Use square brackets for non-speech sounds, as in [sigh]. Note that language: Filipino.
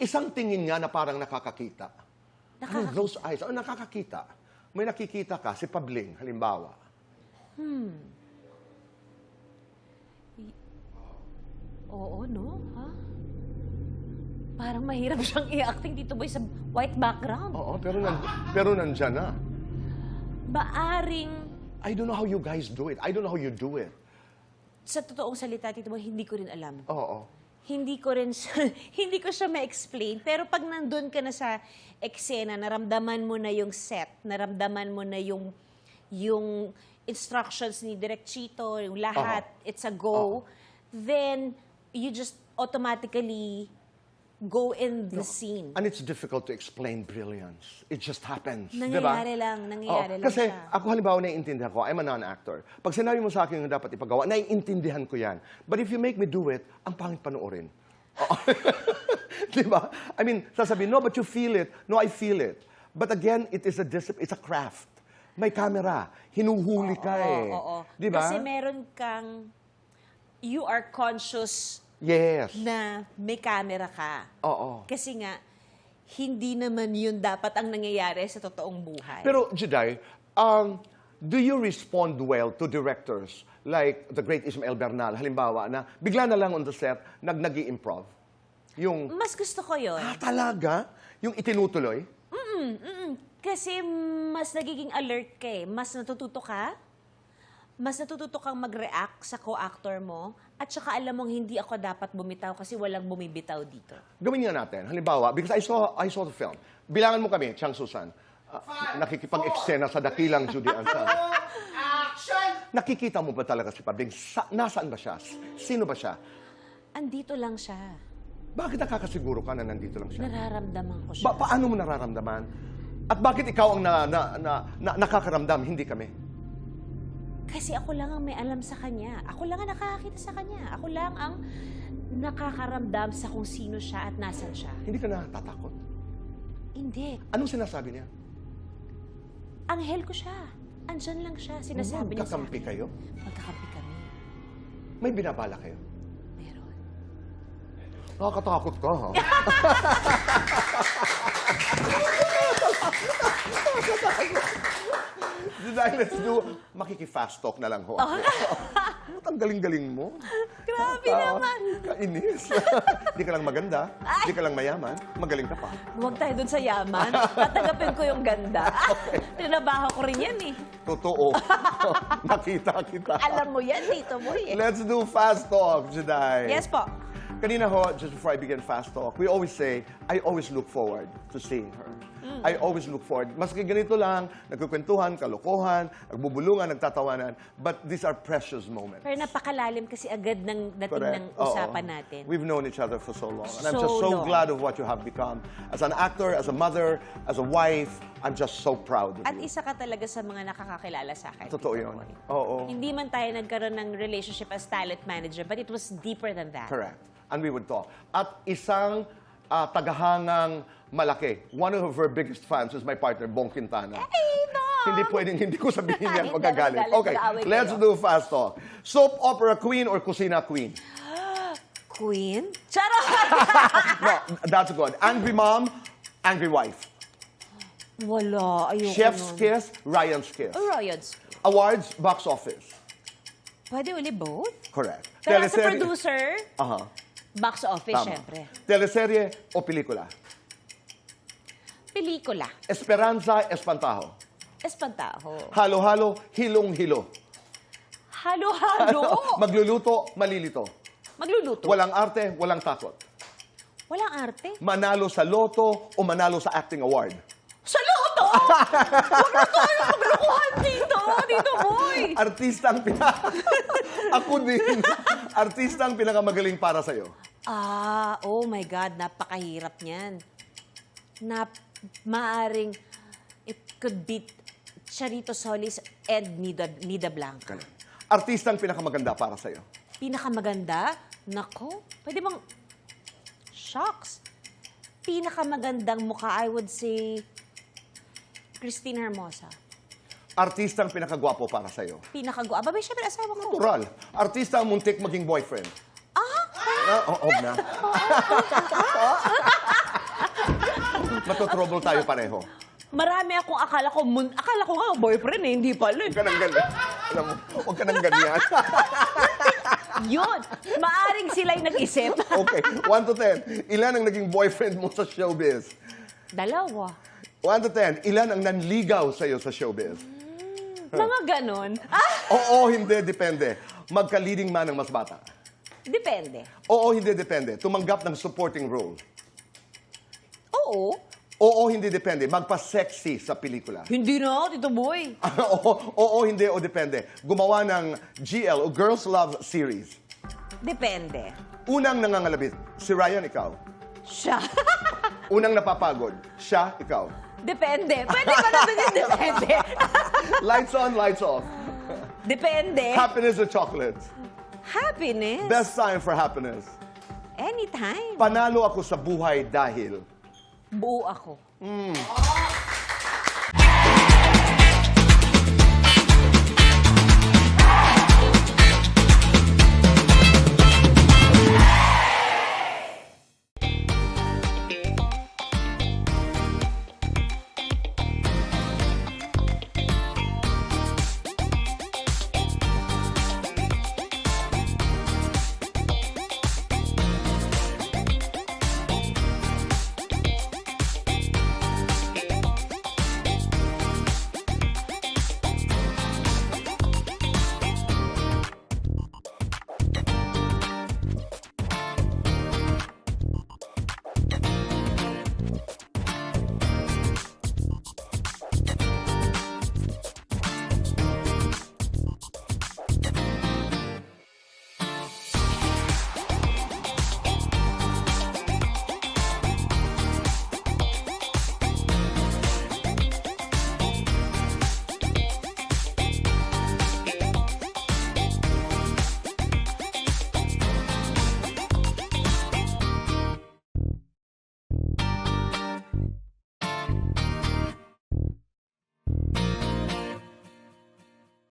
isang tingin nga na parang nakakakita. Ano Nakaka- those eyes? Oh, nakakakita. May nakikita ka, si Pabling, halimbawa. Oo, no? Ha? Parang mahirap [laughs] siyang i-acting dito boy sa white background. Oo, pero, nan, pero nandyan na. Maaring, I don't know how you guys do it. I don't know how you do it. sa totoong salita, Tito Boy, hindi ko rin alam. Oo. Hindi ko rin siya, [laughs] hindi ko siya ma-explain. Pero pag nandun ka na sa eksena, naramdaman mo na yung set, naramdaman mo na yung, yung instructions ni Direk Chito, yung lahat, it's a go, then you just automatically go in the scene. And it's difficult to explain brilliance. It just happens. Nangyayari diba? lang, nangyayari Oo, lang kasi siya. ako halimbawa naiintindihan ko, I'm a non-actor. Pag sinabi mo sa akin yung dapat ipagawa, naiintindihan ko yan. But if you make me do it, ang pangit panoorin. Oo. [laughs] Di ba? I mean, sasabihin, no, but you feel it. No, I feel it. But again, it is a discipline, it's a craft. May camera. Hinuhuli ka eh. Oo, oo. Di ba? Kasi meron kang, you are conscious Yes. na may camera ka. Oo. Kasi nga, hindi naman yun dapat ang nangyayari sa totoong buhay. Pero, Juday, um, do you respond well to directors like the great Ismael Bernal, halimbawa, na bigla na lang on the set, nag nag improv Yung, Mas gusto ko yun. ah, talaga? Yung itinutuloy? Mm-mm. Kasi mas nagiging alert ka eh. Mas natututo ka. Mas natututo kang mag-react sa co-actor mo. At saka alam mong hindi ako dapat bumitaw kasi walang bumibitaw dito. Gawin nga natin. Halimbawa, because I saw, I saw the film. Bilangan mo kami, Chang Susan. ah, nakikipag-eksena sa dakilang Judy Ansan. Nakikita mo ba talaga si Pabling? Sa, nasaan ba siya? Sino ba siya? Andito lang siya. Bakit nakakasiguro ka na nandito lang siya? Nararamdaman ko siya. Ba- paano mo nararamdaman? At bakit ikaw ang na, na, na, na- nakakaramdam, hindi kami? Kasi ako lang ang may alam sa kanya. Ako lang ang nakakakita sa kanya. Ako lang ang nakakaramdam sa kung sino siya at nasan siya. Hindi ka natatakot. Hindi. Anong sinasabi niya? Anghel ko siya. Andyan lang siya. Sinasabi niya sa Magkakampi akin. kayo? Magkakampi kami. May binabala kayo? Meron. Nakakatakot ka, ha? [laughs] [laughs] Dahil let's do, makiki-fast talk na lang ho. ako. [laughs] Ang galing-galing mo. Grabe Ah, naman. Kainis. [laughs] Di ka lang maganda, di ka lang mayaman, magaling ka pa. Huwag tayo dun sa yaman. Tatanggapin ko yung ganda. [laughs] Tinabaho ko rin yan eh. Totoo. Nakita kita. Alam mo yan, Tito Boy eh. Let's do fast talk, Juday. Yes po. Kanina ho, just before I begin fast talk, we always say, I always look forward to seeing her. Mm. I always look forward. Maski ganito lang, nagkukwentuhan, kalokohan, nagbubulungan, nagtatawanan, but these are precious moments. Pero napakalalim kasi agad ng dating Correct. ng Oo. usapan natin. We've known each other for so long. And I'm So just so long. glad of what you have become. As an actor, as a mother, as a wife, I'm just so proud of At you. isa ka talaga sa mga nakakakilala sa akin. Totoo Tito yun. Boy. Oo. Hindi man tayo nagkaroon ng relationship as talent manager, but it was deeper than that. Correct. And we would talk. At isang ah, tagahangang malaki, one of her biggest fans is my partner, Bong Quintana. Ay, no! Hindi pwedeng hindi ko sabihin yan, [laughs] magagalit. magagalit, Okay, let's do fast talk. Soap opera queen or kusina queen? [gasps] Queen? Charot! [laughs] No, that's good. Angry mom, angry wife. Wala, ayoko Chef's nun. kiss, Ryan's kiss. Oh, Royals. Awards, box office. Pwede uli both? Correct. Pero as a Teleserye- producer, Aha, box office, tama. syempre. Teleserye o pelikula? Pelikula. Esperanza, Espantajo. Espantaho. Halo-halo, hilong-hilo. Halo-halo. Magluluto, malilito. Magluluto. Walang arte, walang takot. Walang arte. Manalo sa loto o manalo sa acting award. Sa loto! Huwag na tayo maglokohan dito, dito boy! [laughs] Artista ang pina... [laughs] Ako din. Artista ang pinakamagaling para sa'yo. Ah, oh my God, napakahirap niyan. Nap, maaring, it could be Charito Solis and Nida, Nida Blanca. Artista ang pinakamaganda para sa'yo. Pinakamaganda? Nako, pwede bang... Shocks. Pinakamagandang mukha, I would say, Christine Hermosa. Artista ang pinakagwapo para sa'yo. Pinakagwa. Aba, syempre asawa ko. Natural. Artista ang muntik maging boyfriend. Ah, Ah, oh, oh na. [laughs] matotrouble tayo pareho. Marami akong akala ko, mun- akala ko nga boyfriend eh, hindi pala. Huwag ka nang ganyan. Alam mo, huwag ka nang ganyan. [laughs] Yun, maaring sila'y nag-isip. [laughs] okay, 1 to 10. Ilan ang naging boyfriend mo sa showbiz? Dalawa. 1 to 10. Ilan ang nanligaw sa'yo sa showbiz? Mga ganon. Ah, [laughs] Oo, hindi, depende. Magka-leading man ang mas bata. depende. Oo, hindi, depende. Tumanggap ng supporting role. Oo. Oo, hindi, depende. Magpa-sexy sa pelikula. Hindi na, Tito Boy. [laughs] oo, oo, hindi, o depende. Gumawa ng GL o Girls Love series. Depende. Unang nangangalabit, si Ryan, ikaw. Siya. [laughs] Unang napapagod, siya, ikaw. depende. Pwede ba natin yung depende? Lights on, lights off. depende. Happiness or chocolates? Happiness. Best time for happiness. Anytime. Panalo ako sa buhay dahil... Buo ako.